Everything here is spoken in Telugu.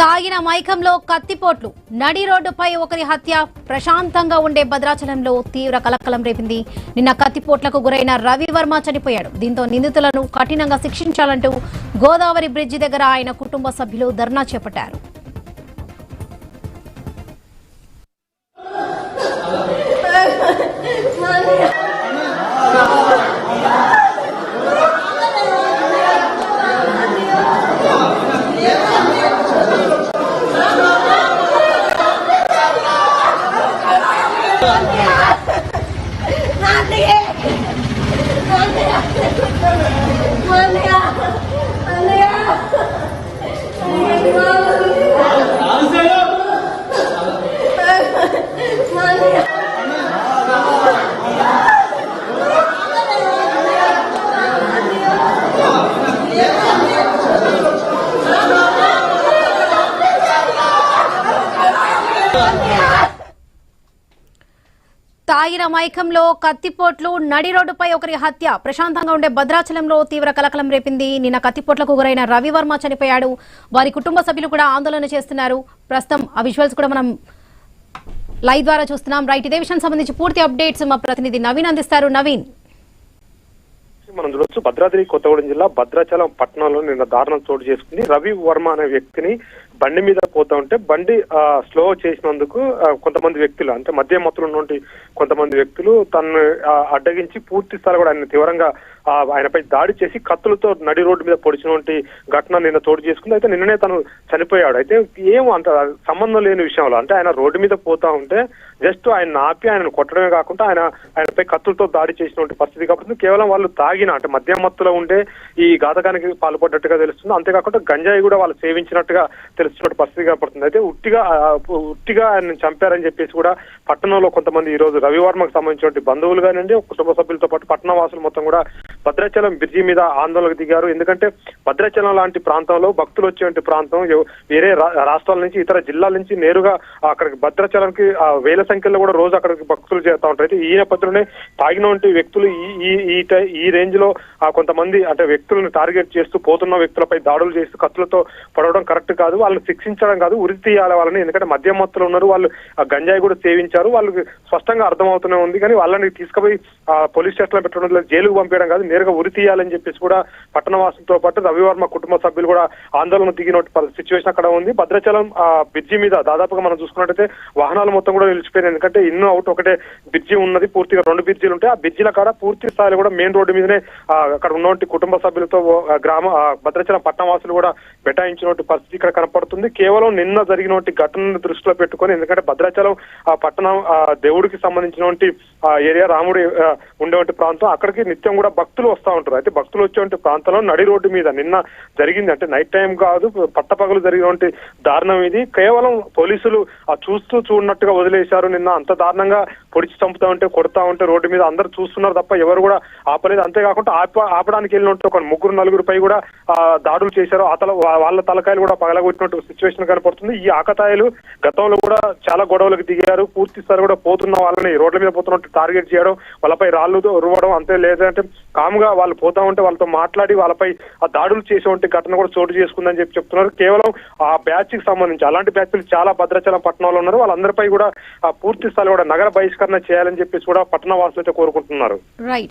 తాగిన మైకంలో కత్తిపోట్లు. నడి రోడ్డుపై ఒకరి హత్య. ప్రశాంతంగా ఉండే భద్రాచలంలో తీవ్ర కలకలం రేపింది. నిన్న కత్తిపోట్లకు గురైన రవివర్మ చనిపోయాడు. దీంతో నిందితులను కఠినంగా శిక్షించాలంటూ గోదావరి బ్రిడ్జి దగ్గర ఆయన కుటుంబ సభ్యులు ధర్నా చేపట్టారు. Yeah. తాగిన మైకంలో కత్తిపోట్లు నడి రోడ్డుపై ఒకరి హత్య. ప్రశాంతంగా ఉండే భద్రాచలంలో తీవ్ర కలకలం రేపింది. నిన్న కత్తిపోట్లకు గురైన రవివర్మ చనిపోయాడు. వారి కుటుంబ సభ్యులు కూడా ఆందోళన చేస్తున్నారు. ప్రస్తుతం ఆ విజువల్స్ కూడా మనం లైవ్ ద్వారా చూస్తున్నాం. రైట్ ఇదే విషయం సంబంధించి పూర్తి అప్డేట్స్ మా ప్రతినిధి నవీన్ అందిస్తారు. నవీన్. మనం చూడొచ్చు భద్రాద్రి కొత్తగూడెం జిల్లా భద్రాచలం పట్టణంలో నిన్న దారుణం చోటు చేసుకుంది. రవి వర్మ అనే వ్యక్తిని బండి మీద పోతా ఉంటే బండి స్లో చేసినందుకు కొంతమంది వ్యక్తులు అంటే మధ్య మత్తులు ఉన్నటువంటి కొంతమంది వ్యక్తులు తను అడ్డగించి పూర్తి స్థాయిలో కూడా ఆయన తీవ్రంగా ఆయనపై దాడి చేసి కత్తులతో నడి రోడ్డు మీద పొడిచినటువంటి ఘటన నిన్న తోడు చేసుకుంది. అయితే నిన్ననే తను చనిపోయాడు. అయితే ఏం అంత సంబంధం లేని విషయంలో అంటే ఆయన రోడ్డు మీద పోతా ఉంటే జస్ట్ ఆయన ఆపి ఆయనను కొట్టడమే కాకుండా ఆయన ఆయనపై కత్తులతో దాడి చేసినటువంటి పరిస్థితి కాబట్టి కేవలం వాళ్ళు తాగిన అంటే మద్యం మత్తులో ఉండే ఈ ఘాతకానికి పాల్పడ్డట్టుగా తెలుస్తుంది. అంతేకాకుండా గంజాయి కూడా వాళ్ళు సేవించినట్టుగా తెలుస్తుంది. పరిస్థితి కనపడుతుంది అయితే ఉట్టిగా ఉట్టిగా ఆయన చంపారని చెప్పేసి కూడా పట్టణంలో కొంతమంది ఈ రోజు రవివర్మకు సంబంధించినటువంటి బంధువులు కానివ్వండి కుటుంబ సభ్యులతో పాటు పట్టణ వాసులు మొత్తం కూడా భద్రాచలం బ్రిడ్జి మీద ఆందోళనకు దిగారు. ఎందుకంటే భద్రాచలం లాంటి ప్రాంతంలో భక్తులు వచ్చేటువంటి ప్రాంతం వేరే రా- రాష్ట్రాల నుంచి ఇతర జిల్లాల నుంచి నేరుగా అక్కడికి భద్రాచలంకి వేల సంఖ్యలో కూడా రోజు అక్కడికి భక్తులు చేస్తూ ఉంటారు. అయితే ఈ నేపథ్యంలోనే తాగినటువంటి వ్యక్తులు ఈ ఈ ఈ టై- ఈ రేంజ్లో కొంతమంది అంటే వ్యక్తులను టార్గెట్ చేస్తూ పోతున్న వ్యక్తులపై దాడులు చేస్తూ కత్తులతో పడవడం కరెక్ట్ కాదు. వాళ్ళని శిక్షించడం కాదు ఉరి తీయాలి వాళ్ళని. ఎందుకంటే మద్యం మత్తులు ఉన్నారు. వాళ్ళు ఆ గంజాయి కూడా సేవించారు. వాళ్ళకి స్పష్టంగా అర్థమవుతూనే ఉంది. కానీ వాళ్ళని తీసుకుపోయి ఆ, పోలీస్ స్టేషన్లో పెట్టడం జైలుకు పంపించడం కాదు. నేరుగా ఉరి తీయాలని చెప్పేసి కూడా పట్టణవాసులతో పాటు రవివర్మ కుటుంబ సభ్యులు కూడా ఆందోళన దిగిన సిచ్యువేషన్ అక్కడ ఉంది. భద్రాచలం ఆ బ్రిడ్జి మీద దాదాపుగా మనం చూసుకున్నట్టయితే వాహనాలు మొత్తం కూడా నిలిచిపోయినాయి. ఎందుకంటే ఇన్ అవుట్ ఒకటే బ్రిడ్జి ఉన్నది పూర్తిగా రెండు బ్రిడ్జిలు ఉంటాయి. ఆ బ్రిడ్జిల కాడ పూర్తి స్థాయిలో కూడా మెయిన్ రోడ్డు మీదనే అక్కడ ఉన్నటువంటి కుటుంబ సభ్యులతో గ్రామ భద్రాచలం పట్టణవాసులు కూడా బెటాయించినటువంటి పరిస్థితి ఇక్కడ కనపడుతుంది. కేవలం నిన్న జరిగినటువంటి ఘటనను దృష్టిలో పెట్టుకొని ఎందుకంటే భద్రాచలం ఆ పట్టణం దేవుడికి సంబంధించినటువంటి ఏరియా రాముడి ఉండేటువంటి ప్రాంతం. అక్కడికి నిత్యం కూడా భక్తులు వస్తూ ఉంటారు. అయితే భక్తులు వచ్చేటువంటి ప్రాంతంలో నడి రోడ్డు మీద నిన్న జరిగింది. అంటే నైట్ టైం కాదు పట్టపగలు జరిగినటువంటి దారుణం ఇది. కేవలం పోలీసులు ఆ చూస్తూ చూడనట్టుగా వదిలేశారు. నిన్న అంత దారుణంగా పొడిచి చంపుతా ఉంటే కొడతా ఉంటే రోడ్డు మీద అందరూ చూస్తున్నారు తప్ప ఎవరు కూడా ఆపలేదు. అంతేకాకుండా ఆప ఆపడానికి వెళ్ళినట్టు ఒక ముగ్గురు నలుగురుపై కూడా దాడులు చేశారు. ఆ తల వాళ్ళ తలకాయలు కూడా పగలగొట్టినట్టు సిచ్యువేషన్ కనపడుతుంది. ఈ ఆకతాయిలు గతంలో కూడా చాలా గొడవలకు దిగారు. పూర్తి స్థాయి కూడా పోతున్న వాళ్ళని రోడ్ల మీద పోతున్నట్టు టార్గెట్ చేయడం వాళ్ళపై రాళ్ళు రువ్వడం అంతే. లేదంటే కాముగా వాళ్ళు పోతా ఉంటే వాళ్ళతో మాట్లాడి వాళ్ళపై ఆ దాడులు చేసేటువంటి ఘటన కూడా చోటు చేసుకుందని చెప్పి చెప్తున్నారు. కేవలం ఆ బ్యాచ్కి సంబంధించి అలాంటి బ్యాచ్లు చాలా భద్రాచలం పట్టణంలో ఉన్నారు. వాళ్ళందరిపై కూడా ఆ పూర్తి స్థాయిలో కూడా నగర బహిష్కరణ చేయాలని చెప్పేసి కూడా పట్టణ వాసులు అయితే కోరుకుంటున్నారు. రైట్